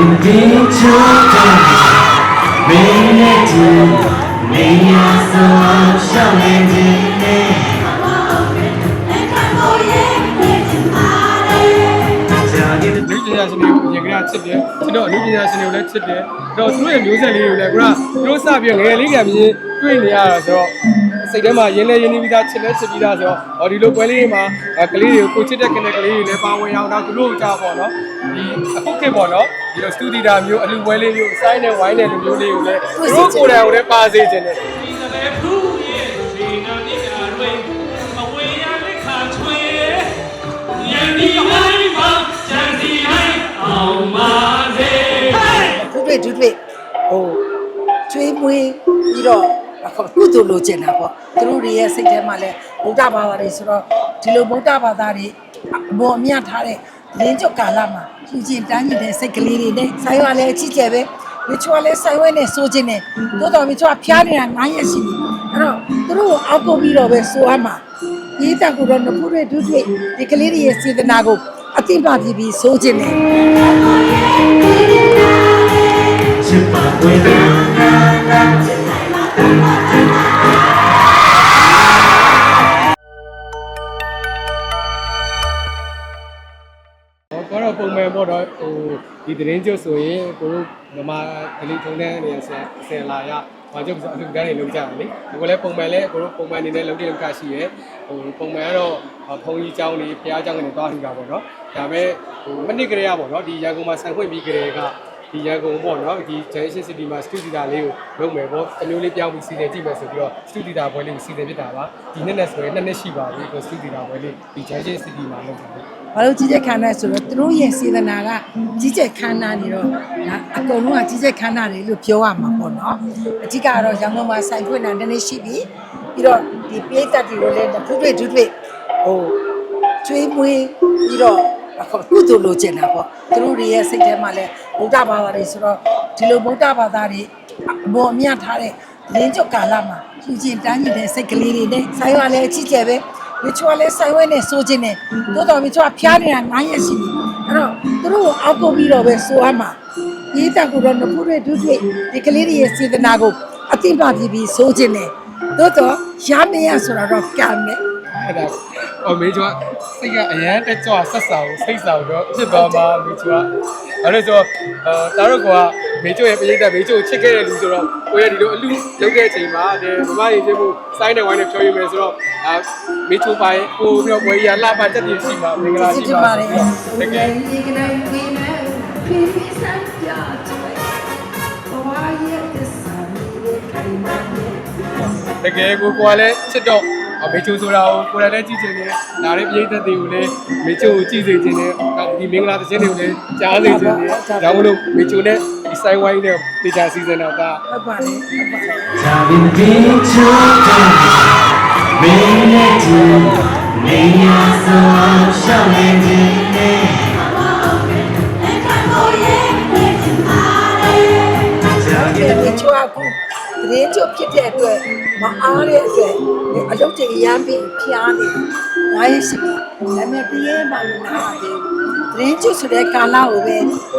in the deep children မင်းနဲ့တူမင်းရဆုံးရှောင်းနေခြင်းနဲ့ကြာနေလူပညာရှင်တွေကိုရင်ကရချစ်တယ်ကျွန်တော်အလူပညာရှင်တွေကိုလည်းချစ်တယ်တော့သူတို့ရဲ့မျိုးဆက်လေးတွေကိုလည်းခုနသူတို့စပြီးငယ်လေးကမြင်တွေ့နေရတာဆိုတော့ စိတ်ထဲမှာရင်းလဲရင်းနှီးပြီးသားချစ်လဲချစ်ပြီးသားဆိုတော့ဟောဒီလိုပွဲလေးတွေမှာကလေးတွေကိုကိုချစ်တဲ့ကလေးကလေးတွေလည်းပါဝင်အောင်တော့သူတို့ကြားပေါ့နော်ဒီအခုခေတ်ပေါ့နော်ဒီလိုစတူဒီတာမျိုးအလူပွဲလေးမျိုးစိုင်းနဲ့ဝိုင်းတဲ့လူမျိုးလေးကိုလည်းသူတို့ကိုယ်တိုင်ကိုလည်းပါစေခြင်းတယ်ဒီကလေးဖူးရဲ့ဒီနာနေရာတွေအဝေးရလက်ခါချွေရန်ဒီဟိုင်းမှာဂျန်စီဟိုင်းအောင်ပါစေဒုတွေ့ဒုတွေ့ဟိုကျွေးမွေးပြီးတော့အခု ကုသိုလ်လိုချင်တာပေါ့သူတို့တွေရဲ့စိတ်ထဲမှာလဲဗုဒ္ဓဘာသာတွေဆိုတော့ဒီလိုဗုဒ္ဓဘာသာတွေအပေါ်အမြတ်ထားတဲ့လင်းကျော်ကာလမှာသူချင်းတန်းညတဲ့စိတ်ကလေးတွေနဲ့ဆိုင်ရလဲအချစ်ကျယ်ပဲမချောလဲဆိုင်ဝဲနဲ့စိုးခြင်းနဲ့တိုးတော်မချောဖျားနေတာ9ရက်ရှိပြီအဲ့တော့သူတို့ကိုအောက်ကိုပြီးတော့ပဲစိုးရမှာဒီတက်ကူတော့နဖူးတွေဒုတွေ့ဒီကလေးတွေရဲ့စေတနာကိုအတိမပြပြီးစိုးခြင်းနဲ့ချစ်ပါဝေးနာဟောက တော့ပုံမှန်ပေါ့တော့ဟိုဒီသတင်းကျုပ်ဆိုရင်ကိုတို့မမကလေးထုံးတဲ့နေရာဆယ်ဆယ်လာရဘာကျုပ်ဆိုအလူကန်းတွေလုပ်ကြတယ်လေဒီကလည်းပုံမှန်လဲကိုတို့ပုံမှန်အနေနဲ့လုပ်တဲ့လုပ်ကရှိရဲဟိုပုံမှန်ကတော့ဘုံကြီးเจ้าတွေဖះเจ้าတွေသွားထူတာပေါ့နော်ဒါပေမဲ့ဟိုမနစ်ကလေးရပေါ့နော်ဒီရန်ကုန်မှာဆန်ခွင့်ပြီးကလေးက ဒီရန်ကုန်ပေါ့နော်ဒီ Generation City မှာ Studio လေးကိုလုပ်မယ်ပေါ့အမျိုးလေးပြောင်းပြီးစီစဉ်ကြည့်မယ်ဆိုပြီးတော့ Studio ပွဲလေးကိုစီစဉ်ဖြစ်တာပါဒီနေ့နဲ့ဆိုရင်နှစ်နှစ်ရှိပါပြီကို Studio ပွဲလေးဒီ Generation City မှာလုပ်တာလေဘာလို့ကြီးကျယ်ခမ်းနားဆိုတော့သူတို့ရဲ့စေတနာကကြီးကျယ်ခမ်းနားနေတော့ဒါအကုန်လုံးကကြီးကျယ်ခမ်းနားတယ်လို့ပြောရမှာပေါ့နော်အဓိကကတော့ရန်ကုန်မှာဆိုင်ဖွင့်တာတနေ့ရှိပြီပြီးတော့ဒီပိတ်သက်တွေကိုလည်းတစ်ဖူးတွေ့ဒုတွေ့ဟိုကျွေးမွေးပြီးတော့အခု ကုသိုလ်လိုချင်တာပေါ့သူတို့တွေရဲ့စိတ်ထဲမှာလည်းဗုဒ္ဓဘာသာတွေဆိုတော့ဒီလိုဗုဒ္ဓဘာသာတွေအပေါ်အမြတ်ထားတဲ့လင်းကျော်ကာလမှာသူချင်းတန်းညတဲ့စိတ်ကလေးတွေနဲ့ဆိုင်ရလဲအချစ်ကျယ်ပဲမချောလဲဆိုင်ဝဲနဲ့စိုးခြင်းနဲ့တိုးတော်မချောဖျားနေတာ9ရက်ရှိပြီအဲ့တော့သူတို့ကိုအောက်ကိုပြီးတော့ပဲစိုးရမှာဒီတက်ကူတော့နဖူးတွေဒုတွေ့ဒီကလေးတွေရဲ့စေတနာကိုအတိမပြပြီးစိုးခြင်းနဲ့တိုးတော်ရမရဆိုတာတော့ကံနဲ့အဲ့ဒါ အော်မေကျော်စိတ်ကအရန်တက်ကြွဆက်ဆောင်စိတ်ဆောင်တော့ဖြစ်သွားမှာမေကျော်အဲ့ဒါဆိုအာတာတော့ကမေကျော်ရဲ့ပရိသတ်မေကျော်ကိုချစ်ခဲ့တဲ့လူဆိုတော့ကိုရဲ့ဒီလိုအလူလုပ်တဲ့အချိန်မှာဒီမမရင်ချင်းမှုစိုင်းတဲ့ဝိုင်းနဲ့ဖြောရမယ်ဆိုတော့အာမေချိုပိုင်းကိုပြီးတော့ဘွေရလှပတက်တည်ရှိမှာမင်္ဂလာစစ်ရှိတပါပါတယ်တကယ်ဒီကနေ့ဝေးမယ်ဖိဖိစံပြတယ်ဘဝရဲ့သစ္စာလေးခိုင်မာနေတကယ်ကိုကိုကလည်းချစ်တော့အ မေချိုဆိုတာကိုကိုယ်တိုင်လည်းကြည့်ချင်တယ်ဒါလည်းပြည်သက်တွေကိုလည်းမေချိုကိုကြည့်စေချင်တယ်နောက်ဒီမင်္ဂလာသချင်းတွေကိုလည်းကြားစေချင်တယ်ဒါမှမဟုတ်မေချိုနဲ့ဒီဆိုင်ဝိုင်းနဲ့တေချာစီစဉ်တော့ကဟုတ်ပါတယ်ဟုတ်ပါတယ်ကြာနေ deep children မင်းနဲ့တူမင်းရဆုံးရှောင်းနေခြင်းနဲ့ကြာနေဒီချွာကူ တရင်ချုပ်ဖြစ်တဲ့အတွက်မအားတဲ့အတွက်အလုပ်တွေရမ်းပြီးဖျားနေတယ်။ဒါရဲ့ရှိပြီ။ဒါပေမဲ့တရေမှမနာသေးဘူး။တရင်ချုပ်ဆိုတဲ့ကာလကိုပဲ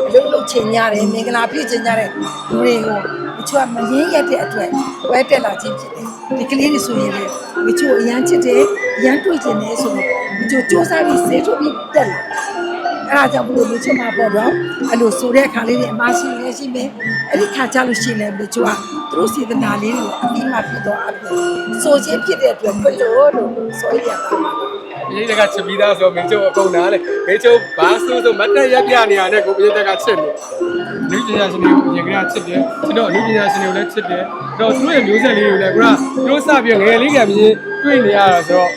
အလုပ်လုပ်ချင်ကြတယ်မင်္ဂလာပြုချင်ကြတဲ့လူတွေကိုမချွာမရင်းရက်တဲ့အတွက်ဝဲတက်လာခြင်းဖြစ်တယ်။ဒီကလေးတွေဆိုရင်လေမချွာအရန်ချစ်တယ်အရန်တွေ့ချင်တယ်ဆိုတော့မချွာစူးစမ်းပြီးစေထုတ်ပြီးတက်လာ။အဲ့ဒါကြောင့်ဘလို့လူချင်မှာပေါ့တော့အဲ့လိုဆိုတဲ့ခါလေးတွေအမရှိလည်းရှိမယ်အဲ့ဒီခါကြလို့ရှိရင်လည်းလူချကသူ တို့စေတနာလေးတွေကိုအပြီးမှဖြစ်တော့အပြင်ဆိုချင်းဖြစ်တဲ့အတွက်ဘလို့လို့ဆိုရတာပြည်သက်ကချစ်ပြီးသားဆိုမေချိုအကုန်နားလေမေချိုဘာဆိုဆိုမတ်တက်ရက်ပြနေရတဲ့ကိုပြည်သက်ကချစ်တယ်လူပညာရှင်တွေကိုရင်ကရချစ်တယ်ကျွန်တော်လူပညာရှင်တွေကိုလည်းချစ်တယ်တော့သူတို့ရဲ့မျိုးဆက်လေးတွေကိုလည်းခုနသူတို့စပြီးငယ်လေးကမြင်တွေ့နေရတာဆိုတော့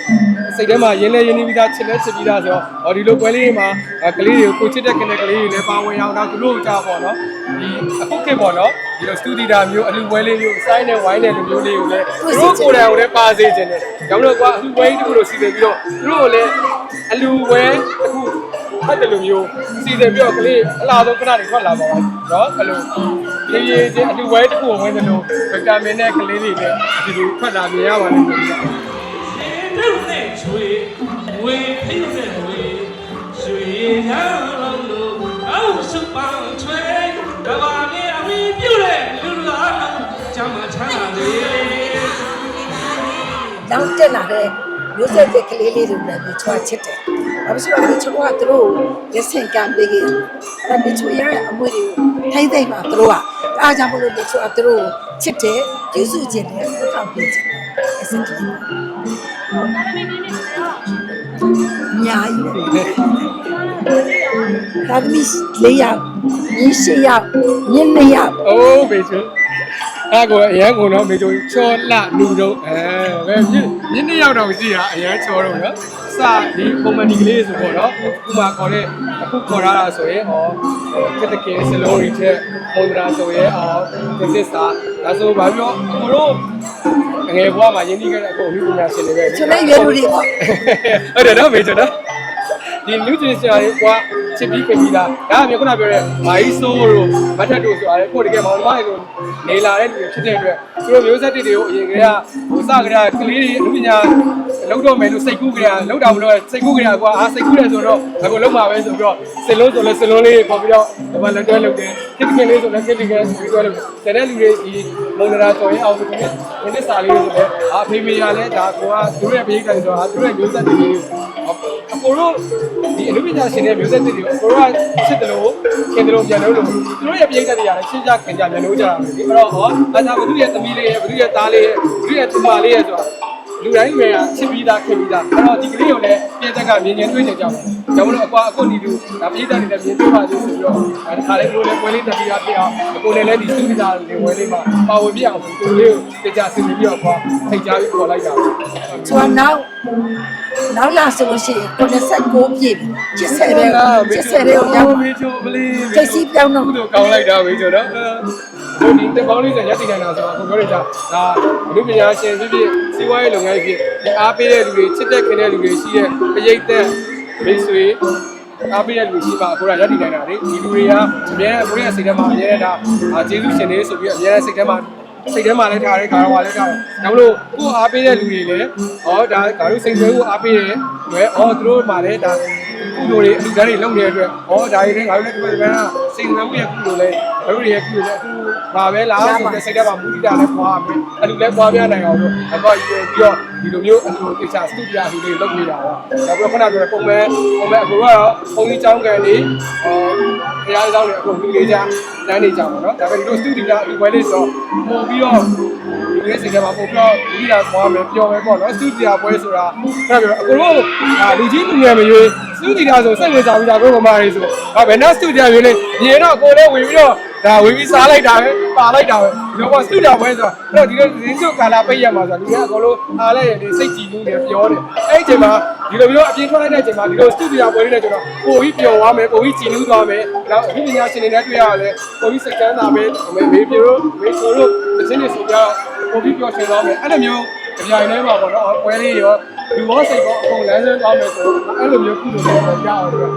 စိတ်ထဲမှာရင်းလဲရင်းနှီးပြီးသားချစ်လဲချစ်ပြီးသားဆိုတော့ဟောဒီလိုပွဲလေးတွေမှာကလေးတွေကိုကိုချစ်တဲ့ကလေးကလေးတွေလည်းပါဝင်အောင်တော့သူတို့ကြားပေါ့နော်ဒီအခုခေတ်ပေါ့နော်ဒီလိုစတူဒီတာမျိုးအလူပွဲလေးမျိုးစိုင်းနဲ့ဝိုင်းတဲ့လူမျိုးလေးကိုလည်းသူတို့ကိုယ်တိုင်ကိုလည်းပါစေခြင်းတယ်ကြောင့်လို့ကွာအလူပွဲတစ်ခုလိုစီစဉ်ပြီးတော့သူတို့ကိုလည်းအလူပွဲတစ်ခုဖတ်တယ်လို့မျိုးစီစဉ်ပြီးတော့ကလေးအလားဆုံးခဏနေထွက်လာပါတော့နော်ဘယ်လိုရေးရေးချင်းအလူပွဲတစ်ခုကိုဝင်တယ်လို့ဗီတာမင်နဲ့ကလေးတွေလည်းဒီလိုထွက်လာမြင်ရပါလိမ့်မယ် ရွှေငွေဖိတ်တဲ့ငွေရွှေရောင်းလုံးလို့အောက်စုပန်းချွေကဘာနဲ့အမိပြုတ်တဲ့လူလာချမ်းမချမ်းသာလေနောက်တက်လာတဲ့ရိုးစက်တဲ့ကလေးလေးတွေလည်းသူချွာချစ်တယ်။ဘာဖြစ်လို့လဲသူကသူတို့ရစင်ကံပေးခဲ့။အဲ့ဒီသူရဲ့အမွေတွေကိုထိုင်းသိမ့်မှာသူတို့ကအားကြောင့်မလို့သူကသူတို့ချစ်တယ်၊ကျေးဇူးတင်တယ်၊ထောက်ပြတယ်။အစင်ကြီး အများကြီးပဲဒါသမီးလေးယောက်ညီရှိယောက်ညနေယောက်အိုးမေချိုအဲ့ကိုအရန်ကိုတော့မေချိုချောလှလူတော့အဲပဲမြင့်မြင့်နှစ်ယောက်တော့ရှိတာအရန်ချောတော့နော်စဒီပုံမှန်ဒီကလေးဆိုပေါ့နော်ခုမှခေါ်တဲ့အခုခေါ်ရတာဆိုရင်ဟောတက်တကယ်စလိုရီချက်ပုံဒရာဆိုရင်ဟောတက်သစ္စာဒါဆိုဘာပြောအခုတို့ ငယ်ဘွားမှာယဉ်ကျေးခဲ့တဲ့အခုအမှုပညာရှင်တွေပဲကျွန်တော်ရွယ်လူတွေပေါ့ဟုတ်တယ်နော်မေချိုနော်ဒီလူချင်းဆရာတွေကွာချစ်ပြီးခင်ပြီးသားဒါကမြေခုနပြောတဲ့မိုင်းဆိုးတို့မတ်ထက်တို့ဆိုတာလေကိုတကယ်မောင်နှမတွေနေလာတဲ့လူတွေဖြစ်တဲ့အတွက်သူတို့မျိုးဆက်တွေကိုအရင်ကဟိုစကြတဲ့ကလေးတွေအမှုပညာ လောက်တော့မယ်လို့စိတ်ကူးကြတာလောက်တာမလို့စိတ်ကူးကြတာကွာအာစိတ်ကူးတယ်ဆိုတော့အခုလုံးမှာပဲဆိုပြီးတော့စင်လုံးဆိုလဲစင်လုံးလေးပေါ်ပြီးတော့ဒီမှာလက်တွဲလုပ်တယ်ခစ်ခင်လေးဆိုလဲခစ်ခင်ဆိုပြီးတော့လုပ်တယ်တဲ့လူတွေဒီမုံနရာဆိုရင်အောင်ဆိုပြီးဒီနေ့စာလေးဆိုလဲအာဖေးမေရလဲဒါကွာသူတို့ရဲ့ဘေးကန်ဆိုတာသူတို့ရဲ့မျိုးဆက်တွေအကိုတို့ဒီအမှုပညာရှင်တွေမျိုးဆက်တွေအကိုတို့ကချစ်တယ်လို့ခင်တယ်လို့ပြန်လို့လို့သူတို့ရဲ့ပြည်သက်တွေရတယ်ချင်းကြခင်ကြပြန်လို့ကြတာပဲဒီတော့ဟောအဲ့ဒါဘသူရဲ့သမီးလေးရဲ့ဘသူရဲ့သားလေးရဲ့ဘသူရဲ့တူမလေးရဲ့ဆိုတာ လူတိုင်းပဲချစ်ပြီးသားခင်ပြီးသားအဲ့တော့ဒီကလေးကိုလည်းပြည်သက်ကမြင်မြင်တွေ့နေကြတယ် ကျွန်တော်တို့အကွာအခုဒီလူဒါပြည်သက်တွေလည်းမြင်တွေ့ပါသေးဆိုပြီးတော့ဒါတစ်ခါလေးတို့လည်းပွဲလေးတက်ပြီးသားဖြစ်အောင်အကိုလည်းလည်းဒီစတူဒီတာတွေဝဲလေးမှာပါဝင်ပြအောင်ဒီလေးကိုတရားစင်ပြီးတော့ပေါ့ထိတ်ကြပြီးခေါ်လိုက်တာကျွန်တော်နောက်နောက်လာဆိုလို့ရှိရင်96ပြည့်ပြီချစ်ဆယ်တဲ့ချစ်ဆယ်တဲ့ကိုရောက်မေချိုပလေးကျိတ်စီပြောင်းတော့ကုသိုလ်ကောင်းလိုက်တာမေချိုနော်တို့ဒီတက်ပေါင်းလေးဆိုရက်တည်နေတာဆိုတော့အခုပြောရတာဒါလူပညာရှင်ဖြစ်ဖြစ်စီးပွားရေးလုပ်ငန်းဖြစ်ဒီအားပေးတဲ့လူတွေချစ်တဲ့ခင်တဲ့လူတွေရှိတဲ့ပရိသတ် မိတ်ဆွေအားပေးတဲ့လူရှိပါအခုကရက်တည်နေတာလေဒီလူတွေကအများအကိုရဲ့စိတ်ထဲမှာအများတာအာကျေးဇူးရှင်တွေဆိုပြီးအများစိတ်ထဲမှာစိတ်ထဲမှာလည်းထားတယ်ခါတော့ပါလည်းထားတယ်။ဒါမလို့ကိုအားပေးတဲ့လူတွေလည်းဩဒါဓာတ်တို့စိတ်ဆွဲကိုအားပေးတယ်။ဝဲဩသူတို့မှလည်းဒါ ကုသိုလ်တွေအလူဓာတ်တွေလုပ်နေတဲ့အတွက်ဩဒါတွေလည်းငါတို့လည်းဒီဘက်ကစိတ်ဆွဲမှုရဲ့ကုသိုလ်လည်းငါတို့ရဲ့ကုသိုလ်လည်းအခုပါပဲလားဆိုတဲ့စိတ်ထဲမှာမူတည်တာလည်းပွားမယ်။အလူလည်းပွားပြနိုင်အောင်လို့အခုရွယ်ပြီးတော့ဒီလိုမျိုးအလူကိစ္စစတူဒီယိုအလူတွေလုပ်နေတာပါ။ဒါပြီးတော့ခုနပြောတဲ့ပုံမဲ့ပုံမဲ့အခုကတော့ပုံကြီးចောင်းကန်နေဟောဘုရားကျောင်းတွေအခုလူလေးကြတန်းနေကြပါတော့။ဒါပေမဲ့ဒီလိုစတူဒီယိုအလူပွဲလေးဆိုတော့ပို့ပြီးတော့ဒီနေ့စိတ်ထဲမှာပို့ပြီးတော့ဒီလာသွားမယ်ပျော်မယ်ပေါ့နော်စတူဒီယိုပွဲဆိုတာအဲ့ဒါပြောအကိုတို့ဒါလူကြီးလူငယ်မရွေး စတူဒီယိုဆိုစိတ်ဝင်စားပြီးသားကိုမမလေးဆိုဟာဘယ်နဲ့စတူဒီယိုရွေးလဲမြင်တော့ကိုလည်းဝင်ပြီးတော့ဒါဝင်ပြီးစားလိုက်တာပဲပါလိုက်တာပဲဒီလိုပေါ့စတူဒီယိုပွဲဆိုတော့ဒီလိုရင်းချုပ်ကာလာပိတ်ရမှာဆိုတော့လူကအကုန်လုံးအားလဲဒီစိတ်ကြည်နူးနေပြောတယ်အဲ့ဒီအချိန်မှာဒီလိုမျိုးအပြင်ထွက်လိုက်တဲ့အချိန်မှာဒီလိုစတူဒီယိုပွဲလေးနဲ့ကျွန်တော်ပို့ပြီးပျော်သွားမယ်ပို့ပြီးကြည်နူးသွားမယ်နောက်အမှုပညာရှင်တွေနဲ့တွေ့ရလဲပို့ပြီးစိတ်ချမ်းသာမယ်မေးပြေတို့မေးဆိုတို့အချင်းတွေဆိုကြတော့ပုံပြီးပြောချင်သွားမယ်အဲ့လိုမျိုး အပြိုင်ထဲမှာပေါ့နော်ပွဲလေးရောလူရောစိတ်ရောအကုန်လမ်းဆွဲသွားမယ်ဆိုတော့အဲ့လိုမျိုးကုသိုလ်တွေတော့ကြားအောင်လို့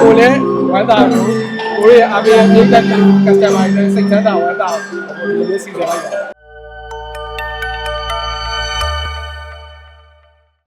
ကိုလည်းဝမ်းသာကိုကိုရဲ့အပြည့်အပြည့်ကတ်စတမာတွေစိတ်ချမ်းသာဝမ်းသာကိုဒီလိုစီစဉ်လိုက်တာ